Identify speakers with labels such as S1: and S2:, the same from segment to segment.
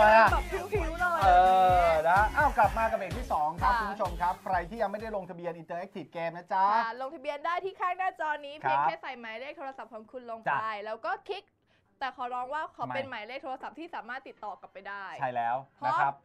S1: ไม
S2: จะ
S1: อะ
S2: แบบผิวๆหน่อย
S1: เออนะอ้าวกลับมากับเบรกที่ 2 ครับ
S2: ค่ะ
S1: คุณผู้ชมครับ ใครที่ยังไม่ได้ลงทะเบียน Interactive Game นะจ๊ะ
S2: ค่ะลงทะเบียนได้ที่ข้างหน้าจอนี้
S1: ครับ
S2: เพียงแค่ใส่หมายเลขโทรศัพท์ของคุณลง
S1: จ้ะ
S2: ไป แล้วก็คลิก แต่ขอร้องว่าขอ
S1: ทำไม
S2: เป็นหมายเลขโทรศัพท์ที่สามารถติดต่อกลับไปได้
S1: ใช่แล้ว
S2: เพราะ
S1: นะครับ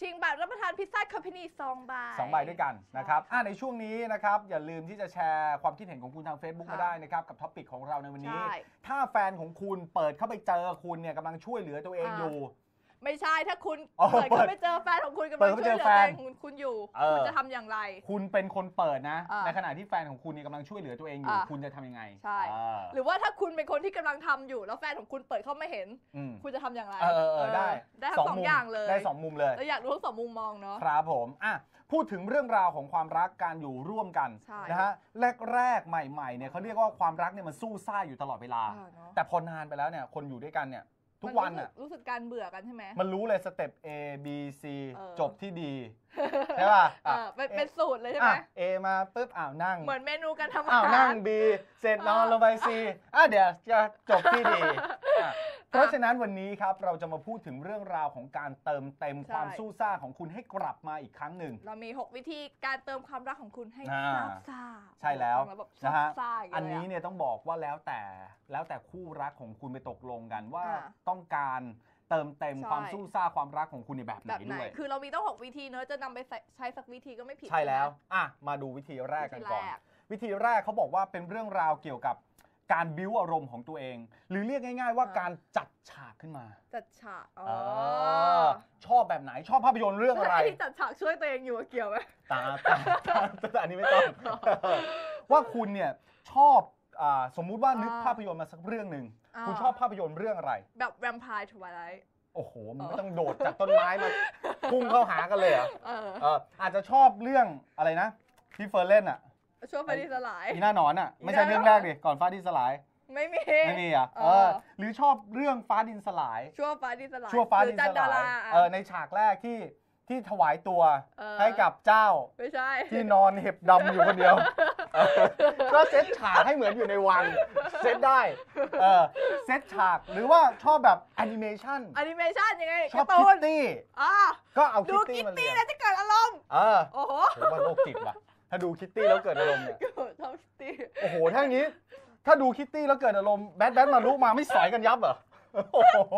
S2: ชิงบัตรรับประทานพิซซ่าคอมพานีสองใบ
S1: สองใบด้วยกันนะครับอะในช่วงนี้นะครับ อย่าลืมที่จะแชร์ความคิดเห็นของคุณทาง Facebook
S2: ค่ะ
S1: มาได้นะครับ กับท็อปิกของเราในวันนี้
S2: ใช่
S1: ถ้าแฟนของคุณเปิดเข้าไปเจอคุณเนี่ยกำลังช่วยเหลือตัวเอง
S2: อ่า
S1: อยู่
S2: ไม่ใช่ถ้าคุณ
S1: อ๋อ
S2: เปิด
S1: เปิด
S2: เข้าไปเจอแฟนของคุณกำ
S1: เปิ
S2: ลั
S1: ด
S2: ง
S1: เข้าไป
S2: ช่วย
S1: เจ
S2: เห
S1: อ
S2: ลือ
S1: แฟ
S2: ตัวนเองคุณคุณอยู่
S1: เออ
S2: คุณจะทำอย่างไร
S1: คุณเป็นคนเปิดนะ
S2: อ่า
S1: ในขณะที่แฟนของคุณเนี่ยกำลังช่วยเหลือตัวเองอยู่
S2: อ่า
S1: คุณจะทำยังไง
S2: ใช่
S1: เออ
S2: หรือว่าถ้าคุณเป็นคนที่กำลังทำอยู่ แล้วแฟนของคุณเปิดเข้าไม่เห็น
S1: อืม
S2: คุณจะทำอย่างไร
S1: เออเออเออได้
S2: ได้ทั้งสอง
S1: มุม
S2: อย่างเลย
S1: ได้สองมุมเลย
S2: แล้วอยากรู้ทั้งสองมุมมองเนาะ
S1: ครับผมอะพูดถึงเรื่องราวของความรักการอยู่ร่วมกัน
S2: ใช่
S1: นะฮะแรกๆใหม่ๆเนี่ยเขาเรียกว่าความรักเนี่ยมันสู้ซ่าอยู่ตลอดเวลา
S2: เออเนอะ
S1: แต่พอนานไปแล้วเนี่ยคนอยู่ด้วยกันเนี่ย ทุกวัน
S2: มั
S1: อะ
S2: รู้สึรู้สึกการเบื่อกันใช่ไหม
S1: มันรู้เลยสเต็ป A B C
S2: เออ
S1: จบที่ D ใช่ป่ะ
S2: เออเป็นเป็นสูตรเลยใช่ไหม
S1: อะ A มาปุ๊บอ้าวนั่ง
S2: เหมือนเมนูการทำอา
S1: อ้าว
S2: หา
S1: นั่ง
S2: ร
S1: B เสร็จนอนลงไป C อะเดี๋ยวจะจบที่ D อะ เพราะฉะนั้นวันนี้ครับเราจะมาพูดถึงเรื่องราวของการเติมเต็ม
S2: ใช่
S1: ความสู้ซ่าของคุณให้กลับมาอีกครั้งหนึ่ง
S2: เรามี 6 วิธีการเติมความรักของคุณให้
S1: อ่า
S2: ซาบซ่า
S1: ใช่แล้ว
S2: ฟังแบบ
S1: นะฮะ
S2: ซาบซ่าย่าง
S1: อัน
S2: เงี้ย
S1: นี้เนี่ยต้องบอกว่าแล้วแต่แล้วแต่คู่รักของคุณไปตกลงกันว่า
S2: อ่า
S1: ต้องการเติมเต็ม
S2: ใช่
S1: ความสู้ซ่าความรักของคุณในแบบไหน
S2: แบบไหน
S1: ด้วย
S2: คือเรามีต้อง 6 วิธีเนอะจะนำไปใส่ใช้สักวิธีก็ไม่ผิด
S1: ใช่แล้ว
S2: ไหม
S1: อะ มาดูวิธีแรก
S2: วิ
S1: กัน
S2: ธี
S1: ก่อน
S2: แรก
S1: วิธีแรกเขาบอกว่าเป็นเรื่องราวเกี่ยวกับ การบิ้วอารมณ์ของตัวเอง หรือเรียกง่าย ๆ ว่าการจัดฉากขึ้นมา
S2: จัดฉากอ๋อ
S1: เออชอบแบบไหนชอบภาพยนตร์เรื่องอะไร
S2: ไอ้ที่จัดฉากช่วยตัวเองอยู่อะเกี่ยวไหม
S1: ตาตาตาแต่อันนี้ไม่ต้อง ว่าคุณเนี่ยชอบอาสมมุติว่านึก
S2: อ่า
S1: ภาพยนตร์มาสักเรื่องหนึ่ง
S2: อ่า
S1: คุณชอบภาพยนตร์เรื่องอะไร
S2: แบบแวมไพร์ทวายไลท์
S1: โอ้โหมัน
S2: อ๋อ
S1: ไม่ต้องโดดจากต้นไม้มาพุ่งเข้าหากันเลยเหรอ
S2: เออ
S1: เอออาจจะชอบเรื่องอะไรนะที่เฟิร์นเล่นอะ
S2: ช่วงไฟที่สลาย
S1: อีหน้าหนอนอะ
S2: อี
S1: ไม่
S2: ห
S1: ใช่
S2: น้า
S1: เรื่องแรกดิก่อนฟ้าดินสลาย
S2: ไม่มี
S1: ไม่มีอะ
S2: เอ
S1: เอ
S2: อ
S1: อหรือชอบเรื่องฟ้าดินสลาย
S2: ช่วงฟ้าที่สลาย
S1: ชั่วฟ้า
S2: หรื
S1: ดิ
S2: อนจั
S1: ส
S2: นดา
S1: ลา
S2: รา
S1: ย
S2: อะ
S1: เออในฉากแรกที่ที่ถวายตัว
S2: เออ
S1: ให้กับเจ้า
S2: ไม่ใช่
S1: ที่นอนเห็บดำอยู่คนเดียวเออก็เซตฉากให้เหมือนอยู่ในวัง เซตได้ เออเซตฉากหรือว่าชอบแบบแอนิเมชัน
S2: แอนิเมชันยังไง
S1: ชอบ
S2: การ์ตู
S1: คิ
S2: น
S1: ตตี้
S2: อ่า
S1: ก็เอา
S2: ดู
S1: คิตตี้
S2: กิต
S1: มาเรี
S2: ตี้
S1: ยน
S2: แล้วจะเกิดอารมณ์
S1: เออ
S2: โอ้โห
S1: ผมว่าโรคจิตว่ะ ถ้าดูคิตตี้แล้วเกิดอารมณ์เนี่ย
S2: ชอบคิตตี้
S1: โอ้โหถ้าอย่างนี้ ถ้าดูคิตตี้แล้วเกิดอารมณ์แบทแบทมาลุมาไม่สอยกันยับเหรอโอ้โห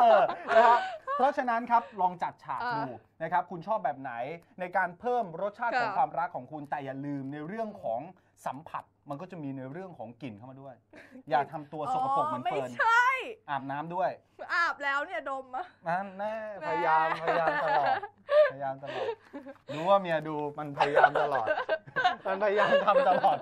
S1: เออนะครับเพราะฉะนั้นครับลองจัดฉากดูนะครับคุณชอบแบบไหนในการเพิ่มรสชาติของความรักของคุณแต่อย่าลืมในเรื่องของสัมผัสมันก็จะมีในเรื่องของกลิ่นเข้ามาด้วย อย่าทำตัวสกปรกเหมือน
S2: ไม่
S1: เฟิร์น
S2: ใช่
S1: อาบน้ำด้วย
S2: อาบแล้วเนี่ยดมอะ
S1: นั่นแน่
S2: แน่
S1: พยายามพยายามตลอดพยายามตลอด รู้ว่าเมียดูมันพยายามตลอด มันพยายามทำตลอด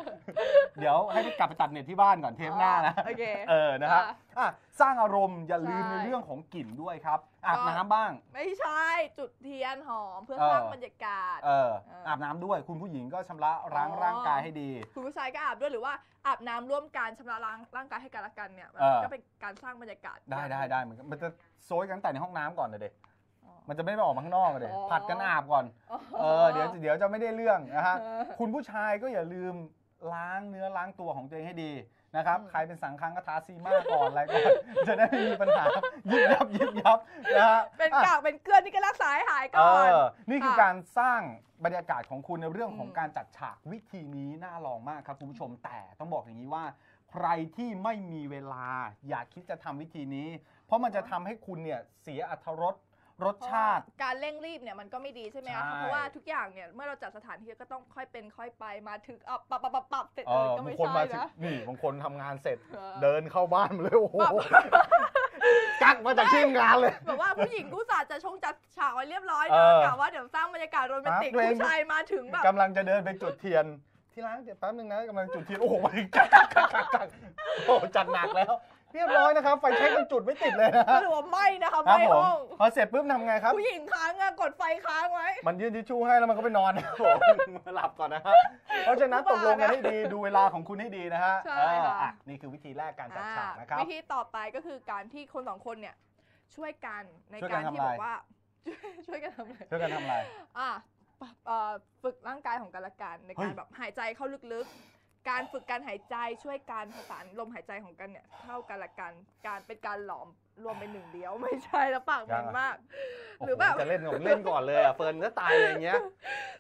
S1: เดี๋ยวให้กลับไปตัดเน็ตที่บ้านก่อนเทปหน้านะ
S2: โอเค
S1: เออนะครับ
S2: อะ
S1: อะสร้างอารมณ์อย่าลืม
S2: ใช่
S1: ในเรื่องของกลิ่นด้วยครับอาบ
S2: ก็
S1: น้ำบ้าง
S2: ไม่ใช่จุดเทียนหอมเพื่อ
S1: เออ
S2: สร้างบรรยากาศ
S1: เออ
S2: เอออ
S1: อาบน้ำด้วย คุณผู้หญิงก็ชำระล้าง
S2: อ๋อ
S1: ร่างกายให้ดี
S2: คุณผู้ชายก็อาบด้วยหรือว่าอาบน้ำร่วมกันชำระล้างร่างกายให้กันและกันเนี่ยมัน
S1: เออ
S2: ก็เป็นการสร้างบรรยากาศ
S1: ได้ได้ได้เหมือนกันมันจะโซยกันตั้งแต่ในห้องน้ำก่อนเลยเด็
S2: อ๋อ
S1: มันจะไม่ไปออกมาข้างนอกเลย
S2: อ๋อ
S1: ผัดกันอาบก่อน เออเดี๋ยวเดี๋ยวจะไม่ได้เรื่องนะฮะ
S2: เออ
S1: คุณผู้ชายก็อย่าลืมล้างเนื้อล้างตัวของตัวเองให้ดีนะครับ
S2: อืม
S1: ใครเป็นสังคังก็ทาซีมาก่อนอะไรก่อน จะได้ไม่มีปัญหายิบยับยิบยับนะฮะ
S2: เป็น
S1: อะ
S2: กากเป็นเกลือนที่ก็รักษาให้หาย
S1: เอ
S2: ก่อน
S1: อนี่คือ
S2: ค่ะ
S1: การสร้างบรรยากาศของคุณในเรื่องของ
S2: อืม
S1: การจัดฉากวิธีนี้น่าลองมากครับคุณผู้ชมแต่ต้องบอกอย่างนี้ว่า ใครที่ไม่มีเวลาอย่าคิดจะทำวิธีนี้ เพราะมันจะทำให้คุณเนี่ยเสียอรรถรส รสชาติ
S2: เพราะว่าการเร่งรีบเนี่ยมันก็ไม่ดีใช่ไหมคะ
S1: ใช่
S2: เพราะว่าทุกอย่างเนี่ยเมื่อเราจัดสถานที่ก็ต้องค่อยเป็นค่อยไปมาถึงอะปับปับปับปับเสร็จ
S1: เอ
S2: เลย
S1: อ
S2: ก็
S1: บาง
S2: ไม่
S1: คน
S2: ใช่
S1: มาถึง
S2: นะ
S1: นี่บางคนทำงานเสร็จ
S2: เออ
S1: เดินเข้าบ้านมาเลยโอ้โห
S2: แบบ
S1: กักมาจากที่ทำงานเลย
S2: แบบว่าผู้หญิงกูสาจะชงจัดฉากไว้เรียบร้อย
S1: เอ
S2: เนอะ
S1: อกะ
S2: ว่าเดี๋ยวสร้างบรรยากาศโรแมนติก
S1: ตัวเอง
S2: ผู้ชายมาถึงแบบ
S1: กำลังจะเดินไปจุดเทียน ที่ร้านเดี๋ยวแป๊บนึงนะกำลังจุดเทียน โอ้โหมาถึงกักกักกักกักกักโอ้โหจัดหนักแล้ว เรียบร้อยนะครับ ไฟเช็คมันจุดไม่ติดเลยนะ
S2: ก็ถือว่าไม่นะคะ
S1: ครับ
S2: ไม่
S1: ผม
S2: ห้อง
S1: พอเสร็จปุ๊บทำไงครับ
S2: ผู้หญิงค้างอะกดไฟค้างไว้
S1: มันยื่นทิชชู่ให้แล้วมันก็ไปนอนนะครับผมมาหลับก่อนนะฮะเพราะฉะนั้นตกลงกันให้ดีดูเวลาของคุณให้ดีนะฮะ
S2: ใช่
S1: เออ
S2: ค่ะ
S1: อะนี่คือวิธีแรกการจัดฉากนะครับ
S2: วิธีต่อไปก็คือการที่คนสองคนเนี่ย ช่วยกันใน
S1: ช่วยกั
S2: กานรที่
S1: ทำอะไร
S2: บอกว่า ช่วยกันทำอะไร
S1: ช่วยกันทำอะไร
S2: อะเอ่อฝึกร่างกายของกันและกันใน
S1: เฮ้
S2: การ
S1: ย
S2: แบบหายใจเข้าลึกๆ การฝึกการหายใจช่วยการผสานลมหายใจของกันเนี่ยเข้ากันละกันการเป็นการหลอม รวมเป็นหนึ่งเดียวไม่ใช่แล้วปากเหม็นมาก หรือแบบ
S1: โโจะเล่นผมเล่นก่อนเลยอะเฟิร์นก็ตายเลยอย่างเงี้ย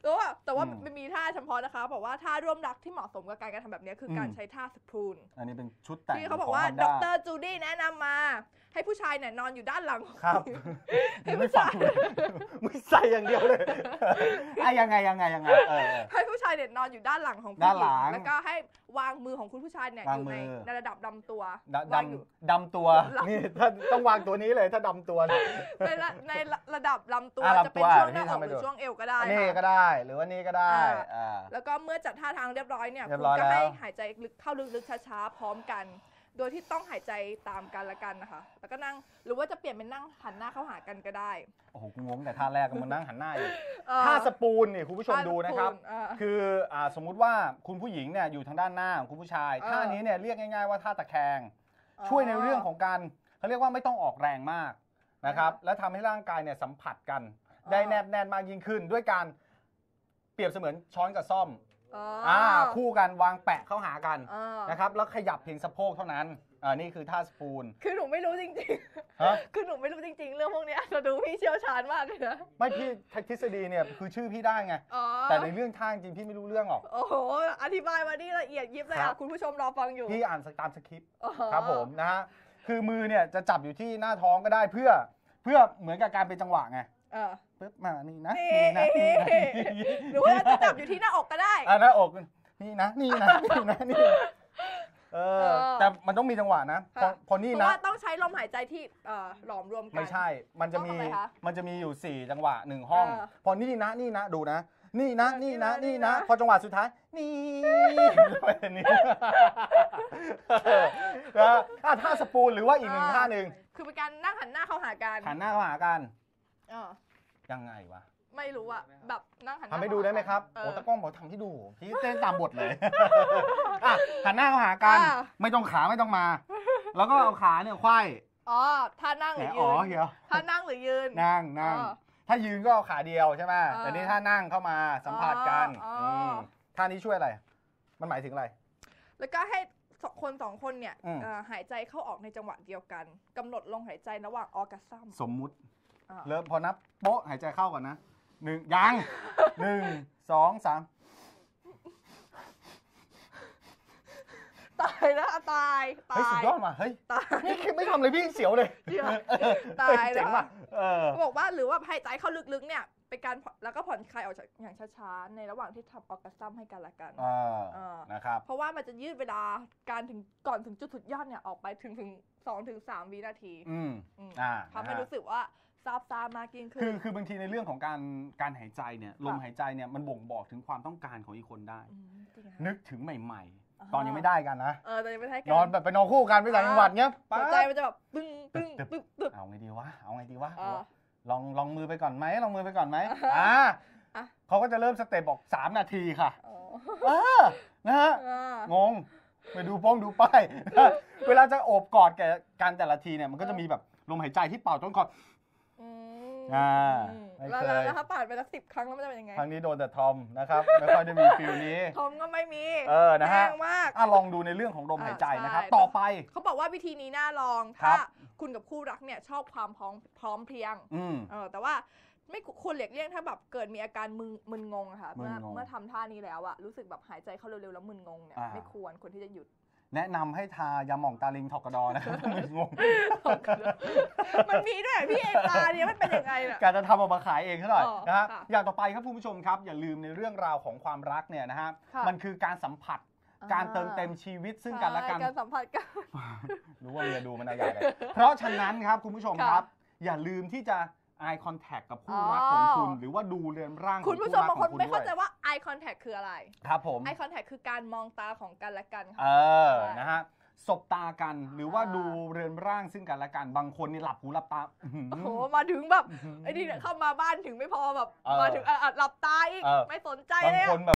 S2: แต่ว่าแต่ว่า
S1: อืม
S2: มันมีท่าเฉพาะนะคะบอกว่าท่าร่วมรักที่เหมาะสมกับการกระทำแบบเนี้ยคืออ
S1: ม
S2: การใช้ท่าสปูน
S1: อันนี้เป็นชุดแต่ง
S2: ที่เขาบอกว่า
S1: ขง
S2: ด
S1: Honda
S2: รจูดี้แนะนำมา ให้ผู้ชายเนี่ยนอนอยู่ด้านหลังของ
S1: ครับ
S2: ให้
S1: ไม่
S2: ผู้
S1: ฟั
S2: ชางย
S1: เลยมึงใส่อย่างเดียวเลยอะยังไงยังไงยังไงเออเออ
S2: ให้ผู้ชายเนี่ยนอนอยู่ด้านหลังของผู้
S1: ด้าน
S2: ห
S1: หลั
S2: ญิ
S1: ง
S2: งแล้วก็ให้วางมือของคุณผู้ชายเนี่ย
S1: วา
S2: องยู่ใน
S1: มือ
S2: ในระดับลำตัว
S1: ด
S2: วางอยู่ำ
S1: ดำตัว
S2: ลำ
S1: นี่ถ้าต้องวางตัวนี้เลยถ้าดำตัวเนี่ย
S2: ในระในระดับลำตัว
S1: อะ
S2: จะเป็น
S1: ลำตัว
S2: ช่วงหน้า
S1: ที่
S2: อก
S1: ทำให้
S2: หรือ
S1: ดู
S2: ช่วงเอวก็ได้
S1: นี่
S2: ค่ะ
S1: ก็ได้ หรือว่านี่ก็ได้
S2: อ่า
S1: อ่า
S2: แล้วก็เมื่อจัดท่าทางเรียบร้อยเนี่ย
S1: เรีย
S2: คุ
S1: บ
S2: ณ
S1: ร้อย
S2: ก็ให้
S1: แล้ว
S2: หายใจลึกเข้าลึกๆช้าๆพร้อมกัน โดยที่ต้องหายใจตามกันละกันนะคะ แล้วก็นั่งหรือว่าจะเปลี่ยนเป็นนั่งหันหน้าเข้าหากันก็ได้
S1: โอ้โหกูงงแต่ท่าแรกก็มันนั่งหันหน้าอยู่
S2: เอ่อ
S1: ท่าสปูนนี่คุณผู้ชมดูนะครับ
S2: เอ่อ
S1: คืออ่าสมมุติว่าคุณผู้หญิงเนี่ยอยู่ทางด้านหน้าของคุณผู้ชาย
S2: เออ
S1: ท่านี้เนี่ยเรียกง่ายๆว่าท่าตะแคง ช่วยในเรื่องของการ เขาเรียกว่าไม่ต้องออกแรงมากนะครับ และทำให้ร่างกายเนี่ยสัมผัสกันได้แนบแน่นมากยิ่งขึ้น ด้วยการเปรียบเสมือนช้อนกับซ่อม
S2: อ๋อ
S1: อ่าคู่กันวางแปะเข้าหากัน
S2: อ่า
S1: นะครับแล้วขยับเพียงสะโพกเท่านั้นอ่านี่คือท่าสปูน
S2: คือหนูไม่รู้จริง
S1: ฮะ
S2: ๆคือหนูไม่รู้จริง ๆ เรื่องพวกเนี้ยแต่ดูพี่เชี่ยวชาญมากเลยนะ
S1: ไม่พี่ทฤษฎีเนี่ยคือชื่อพี่ได้ไง
S2: อ๋อ
S1: แต่ในเรื่องท่าจริงๆพี่ไม่รู้เรื่องหรอก
S2: โอ้โหอธิบายมานี่ละเอียดยิบเลย
S1: ครั
S2: อะ
S1: บ
S2: คุณผู้ชมรอฟังอยู่
S1: พี่อ่านตามสคริปต์
S2: อ๋อ
S1: ครับผมนะฮะ คือมือเนี่ยจะจับอยู่ที่หน้าท้องก็ได้เพื่อเพื่อเหมือนกับการเป็นจังหวะไง
S2: เออ
S1: ปึ๊บมานี่นะ
S2: นี่
S1: นี่นะนี่นะ
S2: หรือว่าจะจับอยู่ที่หน้าอกก็ได้
S1: อ่าหน้าอกนี่นะนี่นะนี่นะนี่นะเออ
S2: เออ
S1: แต่มันต้องมีจังหวะนะพอ
S2: ค่ะ
S1: พอนี่
S2: เพราะ
S1: นะ
S2: ว่าต้องใช้ลมหายใจที่เอ่อหลอมรวมกัน
S1: ไม่ใช่ มันจะมี
S2: ต้องทำไมคะ
S1: มันจะมีอยู่ 4 จังหวะหนึ่งห้อง
S2: เออ
S1: พอนี่นะนี่นะดูนะ นี่นะ
S2: เออ
S1: นี่นะ
S2: นี่
S1: นี่
S2: นะ
S1: นะ
S2: นี่นะ
S1: พอจังหวะสุดท้าย นี่ไปนี่นะอะท่าสปูนหรือว่าอีกหนึ่งท่าหนึ่ง
S2: คือเป็นการนั่งหันหน้าเข้าหากัน
S1: หันหน้าเข้าหากัน
S2: เออ
S1: ยังไงวะ
S2: ไม่รู้อะแบบนั่งหันน้า
S1: ทำให้ดูได้ไหมครับ
S2: เอ
S1: โอ้
S2: อ
S1: ตะกล้องบอกทำให้ดู พี่เต้นตามบทเลยอะหันหน้าเข้าหากัน
S2: อ่า
S1: ไม่ต้องขาไม่ต้องมา แล้วก็เอาขาเนี่ยควาย
S2: อ๋อท่านั่งห
S1: แหม
S2: รือ
S1: อ๋
S2: ยื
S1: อนเฮีย
S2: ท่านั่งหรือยืน
S1: นั่งนั่ง
S2: อ๋อ
S1: ถ้ายืนก็เอาขาเดียวใช่ไหม
S2: เออ
S1: แต่นี่ถ้านั่งเข้ามาสัมผัสกัน
S2: อ๋ออ๋ออื
S1: มท่านี้ช่วยอะไร มันหมายถึงอะไร
S2: แล้วก็ให้สองคนสองคนเนี่ย
S1: อืม
S2: เอ่อหายใจเข้าออกในจังหวะเดียวกันกำหนดลมหายใจระหว่างออกัสซัม
S1: สมมุติ
S2: อ่า
S1: เริ่มพอนับโป๊ะหายใจเข้าก่อนนะหนึ่งยังหนึ่งสองสาม
S2: ตายแล้วตายตา
S1: เฮ้ยสุด
S2: ย
S1: ยอดว่ะเฮ้ย
S2: ตาย
S1: นี่คือไม่ทำเลยพี่เสียวเลย
S2: เดี๋ยว
S1: เออ
S2: ตายแล้ว
S1: เจ๋งว่ะเออ
S2: เขาบอกว่าหรือว่าหายใจเข้าลึกๆเนี่ยเป็นการผ่อนแล้วก็ผ่อนคลายออกจากอย่างช้าๆ ในระหว่างที่ทำออกัสซัมให้กันและกัน
S1: อ่า
S2: อ่า
S1: นะครับ
S2: เพราะว่ามันจะยืดเวลาการถึงก่อนถึงจุดสุดยอดเนี่ยออกไปถึงถึงสองถึงสามวินาที
S1: อืม
S2: อืม
S1: อ่า
S2: ทำให้
S1: นะฮะ
S2: รู้สึกว่าซาบซ่ามากยิ่งขึ้
S1: คือน คือบางทีในเรื่องของการการหายใจเนี่ยลมหายใจเนี่ยมันบ่งบอกถึงความต้องการของอีกคนได้
S2: มจริงเหรอ
S1: นึกถึงใหม่
S2: อ่า
S1: ๆ ตอนยังไม่ได้กันนะ
S2: เออแต่ยังไม่ใช่กั
S1: นอนแบบไปนอนคู่กันไปต่างจังหวัดเงี้ย
S2: หัวใจมันจะแบบปึ้งปึ้งปึ้งปึ้ง
S1: เอาไงดีวะเอาไงดีวะ
S2: อ่า
S1: ลองลองมือไปก่อนไหมลองมือไปก่อนไหม
S2: อ่า
S1: อ่า
S2: อะ
S1: เขาก็จะเริ่มสเต็ปบอก3นาทีค่ะ
S2: อ๋อ
S1: เออนะฮะ
S2: อ่าง
S1: งไปดูโป้งดูป้าย เวลาจะโอบกอดแกกันแต่ละทีเนี่ยมันก็จะมีแบบลมหายใจที่เป่าต้นคอ
S2: อืม
S1: อ่า
S2: อืม
S1: ไม่
S2: แล้ว
S1: เคย
S2: แล้วถ้าผ่านไปสักสิบครั้งแล้วมันจะเป็นยังไง
S1: ครั้งนี้โดนแต่ทอมนะครับ ไม่ค่อยได้มีฟิลนี้
S2: ทอมก็ไม่มี
S1: เออนะฮะ
S2: แรงมาก
S1: อะลองดูในเรื่องของลมหายใจนะครับ
S2: ใช่
S1: ต่อไป
S2: เขาบอกว่าวิธีนี้น่าลอง
S1: ครั
S2: ถ้า
S1: บ
S2: คุณกับคู่รักเนี่ยชอบความพร้อมพร้อมเพรียง
S1: อืม
S2: เออแต่ว่าไม่ควรหลีกเลี่ยงถ้าแบบเกิดมีอาการมึนมึนงงอะค่ะ
S1: มึ
S2: เมื่
S1: น
S2: อง
S1: ง
S2: เมื่อทำท่านี้แล้วอะรู้สึกแบบหายใจเข้าเร็วๆแล้วมึนงงเนี่ย
S1: อ่า
S2: ไม่ควรควรที่จะหยุด
S1: แนะนำให้ทายาหม่องตาลิงทอกกระดอนะครับมึนงง
S2: มันมีด้วยเหรอพี่เอตาเนี่ยมันเป็นยังไงน่ะ
S1: การจะทำออกมาขายเองซะหน่อย
S2: อ๋อ
S1: นะฮะ
S2: ค่ะ
S1: อย่างต่อไปครับคุณผู้ชมครับ อย่าลืมในเรื่องราวของความรักเนี่ยนะฮะ
S2: ค่ะ
S1: มันคือการสัมผัสการเติมเต็มชีวิตซึ่งกันและกัน
S2: ใช่การสัมผัสกัน
S1: รู้ว่าเมียดูมันอะไรกันเพราะฉะนั้นครับคุณผู้ชม
S2: ค่ะ
S1: ครับ อย่าลืมที่จะ eye contact กับคู่รัก
S2: อ๋อ
S1: ของคุณ หรือว่าดูเรือนร่างของ
S2: คุณผู้
S1: คู่
S2: ชม
S1: รัก
S2: บาง
S1: ข
S2: ค
S1: อนงคุณ
S2: ไม่
S1: ด้
S2: เข้า
S1: วย
S2: ใจว่า eye contact คืออะไร
S1: ครับผม
S2: eye contact คือการมองตาของกันและกัน
S1: เอ
S2: ค่ะ
S1: อ
S2: ใช่
S1: นะฮะสบตากันหรือว่า
S2: อ่า
S1: ดูเรือนร่างซึ่งกันและกัน บางคนนี่หลับหูหลับตาอื้อหือ
S2: โอ้โหมาถึงแบบ
S1: อื้อหือ
S2: ไอ้นี่เนี่ยเข้ามาบ้านถึงไม่พอแบบ
S1: เออ
S2: มาถึงอะอะหลับตาอีก
S1: เออ
S2: ไม่สนใจ
S1: บาง
S2: เลย
S1: ค
S2: อะ
S1: นแบบ